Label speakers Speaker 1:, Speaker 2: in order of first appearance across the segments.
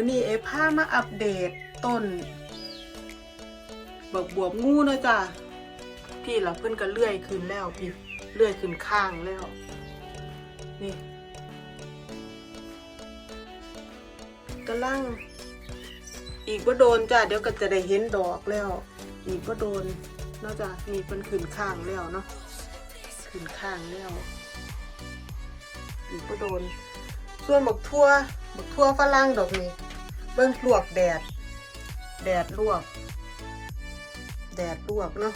Speaker 1: มื้อนี้เอพามาอัปเดตต้นบักบวบงูเนาะจ้ะพี่ล่ะเพิ่นก็เลื่อยขึ้นแล้วพี่เลื่อยขึ้นข้างแล้ว นี่กำลัง อีกบ่โดนจ้ะเดี๋ยวก็จะได้เห็นดอกแล้ว อีกบ่โดนเนาะจ้ะมีเพิ่นขึ้นข้างแล้วเนาะขึ้นข้างแล้วอีกบ่โดน ส่วนบักทั่วบักทั่วฝรั่งดอกนี้ เบิ่งลวกแดด แดดลวก แดดลวกเนาะ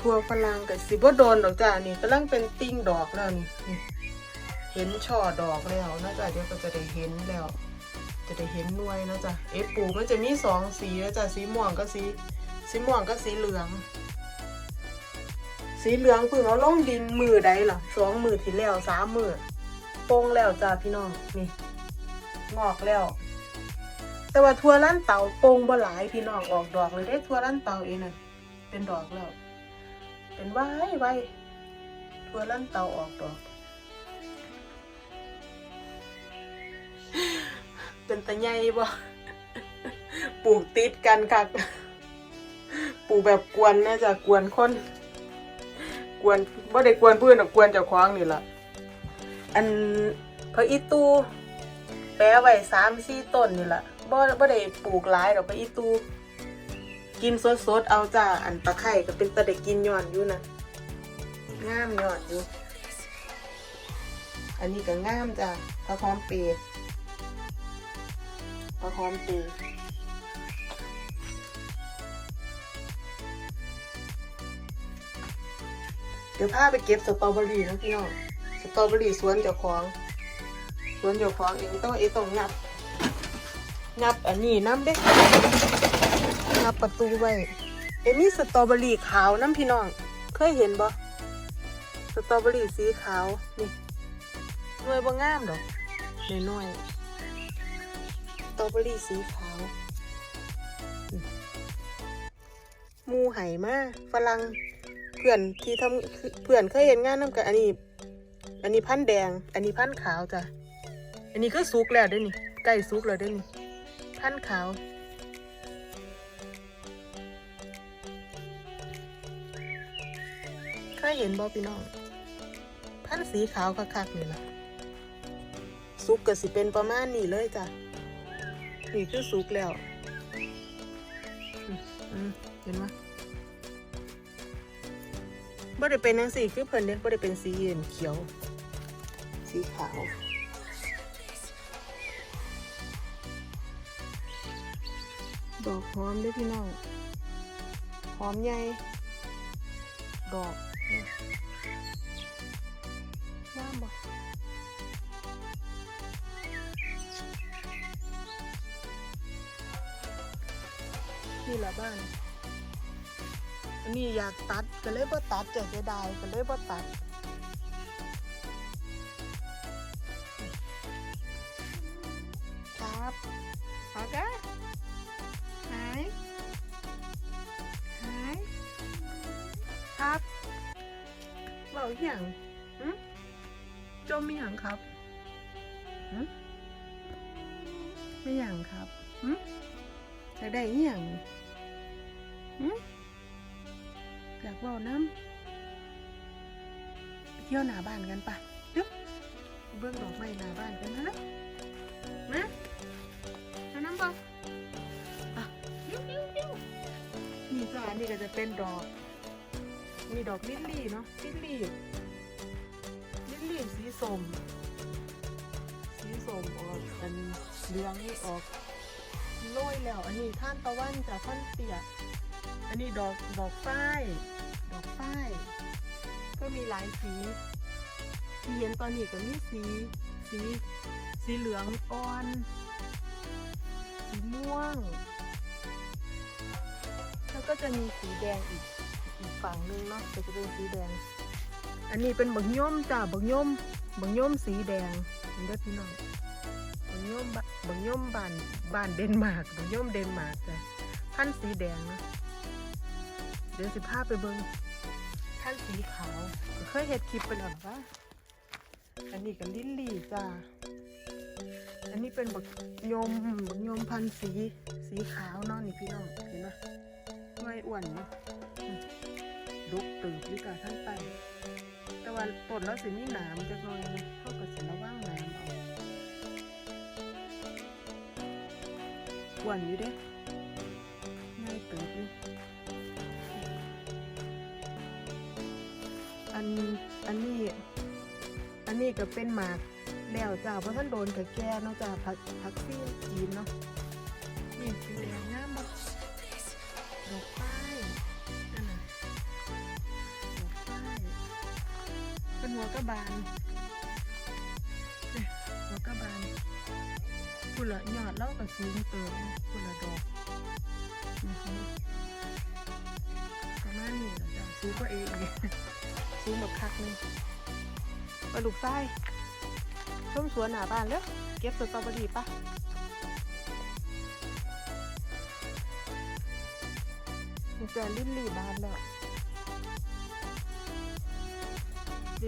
Speaker 1: ทั่วฝรั่งกับสิบโดนดอกจ้านี่กำลังเป็นติ้งดอกแล้วนี่นี่เห็นช่อดอกแล้วนะจ๊ะเดี๋ยวก็จะได้เห็นแล้ว จะได้เห็นหน่วยนะจ๊ะเอ๊ะปลูกมันจะมีสองสีนะจ๊ะสีม่วงกับสีสีม่วงกับสีเหลือง สีเหลืองเพิ่งเอาลงดินมือใดล่ะสองมือที่แล้วสามมือโป่งแล้วจ้าพี่น้องนี่งอกแล้ว แต่ว่าทั่วล้นเต่าโป่งบ่หลายพี่น้องออกดอกเลยได้ทั่วล้นเต่าเองน่ะเป็นดอกแล้วเป็นไว้ไว้ทั่วล้นเต่าออกดอก เป็นตะไงบ่ปลูกติดกันค่ะปลูกแบบกวนนะจ๊ะกวนคนกวนบ่ได้กวนเพื่อนหรอกกวนเจ้าของนี่ล่ะอันพระอีตูแปะไว้สามสี่ต้นนี่ล่ะ บ่บ่ได้ปลูกหลายดอกพระอีตู กินสดๆเอาจ้าอันตะไคร่ก็เป็นตะได้กินย้อนอยู่นะงามย้อนอยู่ อันนี้ก็งามจ้ะพระพร้อมเปรย์พระพร้อมเปรเดี๋ยวพาไปเก็บสตรอเบอรี่นะพี่น้อง สตรอเบอรี่สวนเจ้าของ สวนเจ้าของเองต้องเอต้องงับ งับอันนี้น้ำเด็กงับประตูไว้เอมี่สตรอเบอรี่ขาวน้ำพี่น้อง เคยเห็นบ่สตรอเบอรี่สีขาวนี่หน่วยบ่งามดอกน้อยๆสตรอเบอรี่สีขาวมูไห่มาฝรั่งเพื่อนที่ทำเพื่อนเคยเห็นงานน้ำกันอันนี้ อันนี้พันแดง อันนี้พันขาวจ้ะ อันนี้ก็สุกแล้วด้อนี่ใกล้สุกแล้วด้อนี่ พันขาว เคยเห็นบ่พี่น้อง พันสีขาวคักๆนี่ล่ะสุกก็สิเป็นประมาณนี้เลยจ้ะ นี่คือสุกแล้วเห็นไหมบ่ได้เป็นนังสีคือเพิ่นเนี่ยบ่ได้เป็นสีเย็นเขียว สีขาว ดอกหอมเด้วยพี่น้อง หอมใหญ่ ดอกนี่งามบ่นี่แหละบ้าน อันนี้อยากตัดก็เลยบ่ตัดจะเสียดายก็เลยบ่ตัด ครับเบาอหย่างหึจมมีหยังครับหึไม่หยังครับหึอยากได้อีหยังหึอยากบอน้ำไปเที่ยวหน้าบ้านกันปะดี๋ยวเบื้องดอกไม้หน้าบ้านกันนะนะมาเอาน้ำบอกอะนี่จ้านี่ก็จะเป็นดอก มีดอกลิลลี่เนาะลิลลี่ลิลลี่สีส้มสีส้มออกเป็นเหลืองนี่ออกโรยแล้ว อันนี้ท่านตะวันจากท่านเตียอันนี้ดอกดอกฝ้ายดอกฝ้ายก็มีหลายสีที่เห็นตอนนี้ก็มีสีสีสีเหลืองอ่อน สีม่วง แล้วก็จะมีสีแดงอีกอีก ฝั่งนึงเนาะก็จะเป็นสีแดง อันนี้เป็นบักย่อมจ้ะบักย่อมบักย่อมสีแดงเห็นเด้อพี่น้องบางย่อมบะบางย่อมบานบานเดนมาร์กบางย่อมเดนมาร์กจ้ะท่านสีแดงนะเดี๋ยวสิพาไปเบิ้งท่านสีขาวเคยเห็ดคลิปไปแล้วปะอันนี้กับลิลลี่จ้าอันนี้เป็นบักยมบักยมพันสี สีขาวเนาะนี่พี่น้องเห็นไหมไม่อ้วนเนาะ ดุกตื่นอยู่กับทั้งไป แต่ว่าต้นแล้วสิมีหนามจักหน่อยนะเขาก็สิระวังหนามเอาอ้วนอยู่เด้ง่ายตื่นอยู่อันอันนี้อันนี้ก็เป็นหมากแล้วจ้าเพราะท่านโดนกับแก่เนาะจ้าผักผักซีจีนเนาะนี่สีแดงงามบ่ดอกป้า หัวกระบาลหัวกระบาลพุ่นละยอดแล้วก็สูงเติมพุ่นละดอกอือฮึประมาณนี้แหละจ้าสูงกว่าเองสูงแบบคักเลยปลาดุกไส้ชมสวนหน้าบ้านเลยเก็บสตรอเบอรี่ปะมันจะลิลลี่บานแล้ว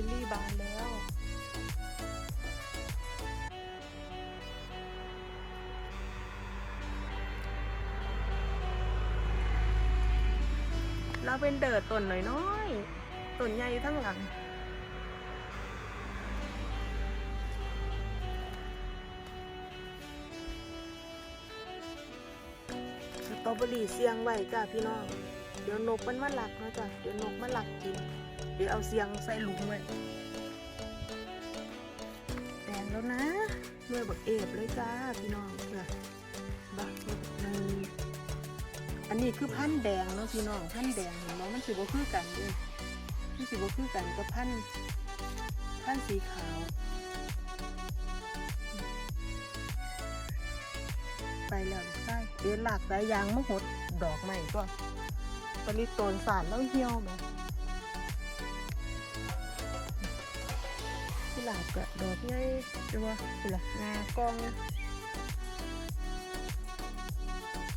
Speaker 1: ลิลลี่บานแล้ว ลาเวนเดอร์ต้นน้อยๆต้นใหญ่ทั้งหลังสตรอเบอรี่เสียงไว้จ้าพี่น้อง เดี๋ยวนกมันมาหลักนะจ้ะ เดี๋ยวนกมาหลักกิน เดี๋ยวเอาเสียงใส่หลุมไว้แดงแล้วนะเมื่อบักเอฟเลยจ้าพี่น้องจ้ะบักในอันนี้คือพันธุ์แดงเนาะพี่น้องพันธุ์แดงเห็นไหมมันสิบ่คือกันเด้อมันสิบ่คือกันกับพันธุ์พันธุ์สีขาว ไปแล้วลูกไส้เดี๋ยวหลากสายยางมาหดดอกใหม่ก็ตอนนี้โตนสารแล้วเหี่ยวไหม ที่หลากกะดอกใหญ่เดี๋ยวว่าสิละงากอง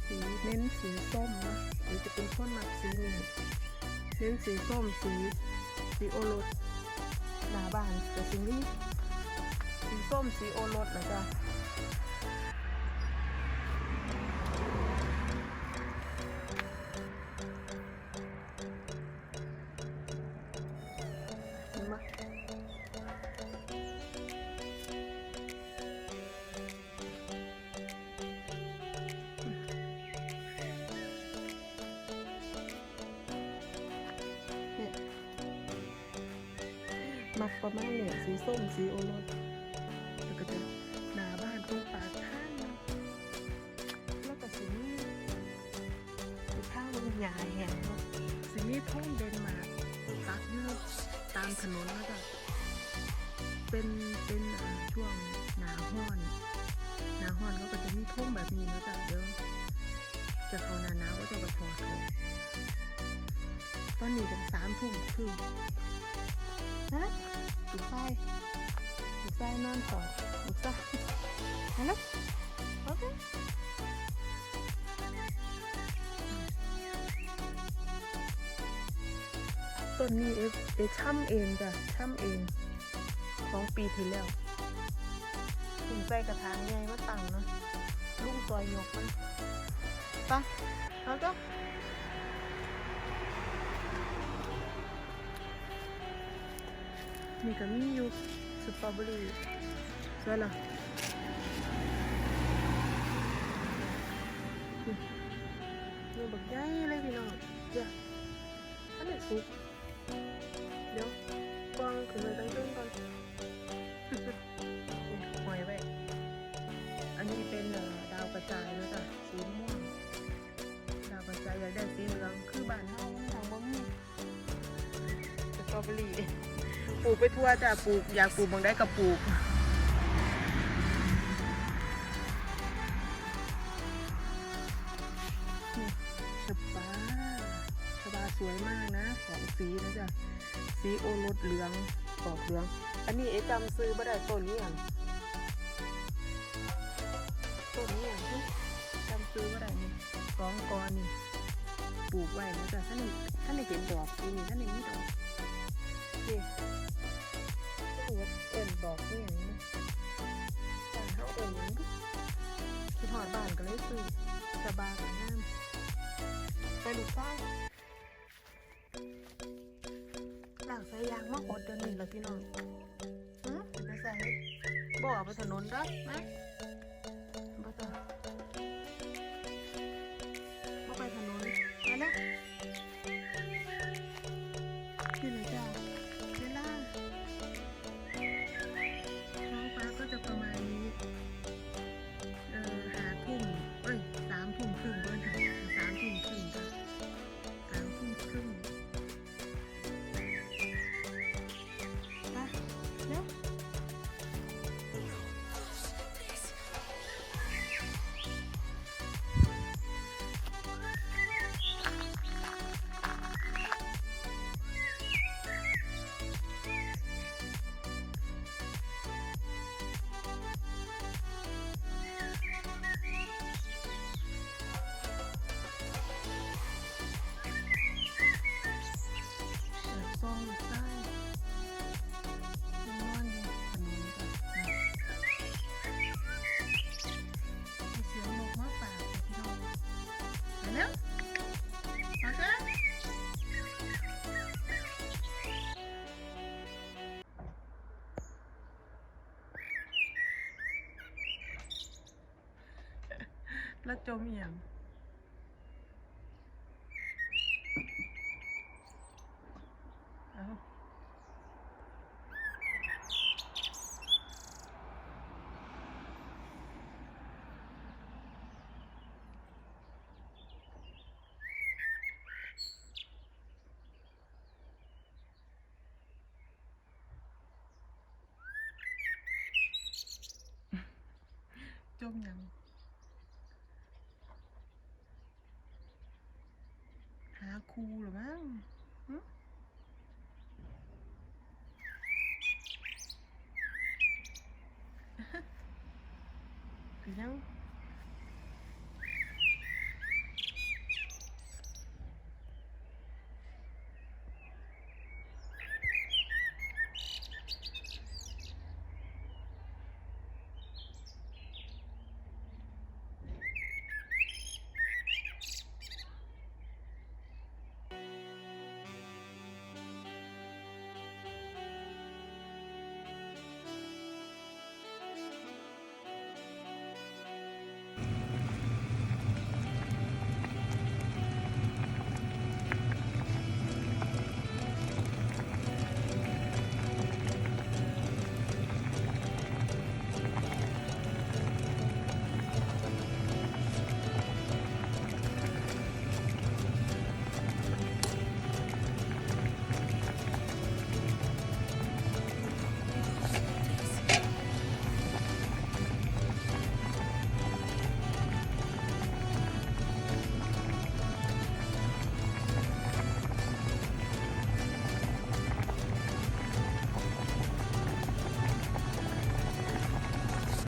Speaker 1: สีเน้นสีส้มนะหรือจะเป็นคนหมักสีนี้เน้นสีส้มสีสีโอรสหนาบานแต่สีนี้สีส้มสีโอรสนะจ๊ะ มักประมาณเนี่ยสีส้มสีโอรสแล้วก็จะหนาบ้านตรงปากทางเนาะแล้วก็สีนี้สีข้างมันใหญ่แห่งเนาะสีนี้ท่งเดนมาร์กตักเนื้อตามถนนแล้วก็เป็นเป็นช่วงหนาห้อนหนาห้อนเขาก็จะมีท่งแบบนี้เนาะจ้ะเดี๋ยวจะเขาหนาหนาวก็จะกระถอดตอนนี้เป็นสามทุ่มครึ่ง ฮะลูกไส้ลูกไส้นอนต่อลูกไส้ฮัลโหลโอเคต้นนี้เอฟเอช่ำเองจ้ะช่ำเองสองปีที่แล้วถึงใส่กระถางใหญ่มาตั้งเนาะลุงซอยยกมันไปะแล้วก็ นี่ก็มีอยู่สตรอเบอรี่ใช่ละนี่นี่บักใหญ่เลยพี่น้องเจ้าอันนี้สุกเดี๋ยวกวางขึ้นไปตั้งต้นก่อนหอยไว้อันนี้เป็นเอ่อดาวกระจายแล้วจ้ะสีม่วงดาวกระจายอยากได้สีเหลืองคือบ้านเฮาทางบ่มีสตรอเบอรี่ ปลูกไปทั่วจ้ะปลูกอยากปลูกบางได้ก็ปลูกนี่ชบาชบาสวยมากนะสองสีนะจ๊ะสีโอรสเหลืองกอกเหลือง อันนี้เอ๊จำซื้อบ่ได้ต้นนี้อย่างต้นนี้อย่างที่จำซื้อบ่ได้นี่กองกอนี่ปลูกไว้นะจ๊ะท่านนี่ท่านนี่เห็นดอกนี้ท่านนี่มีดอกนี่ เอิ้นเอิ้นดอกนี่อย่างนี้นะบ้าเฮาเขาเอิญยังคิดหอดบ้านก็เลยซื้อสบายกับงามไปลูกใต้หลังใส่ยางมาอดเดี๋ยวนี้แล้วพี่น้องอืมไปใส่บ่อไปถนนด้ไหม แล้วจมเอียงเอาจมยัง you know?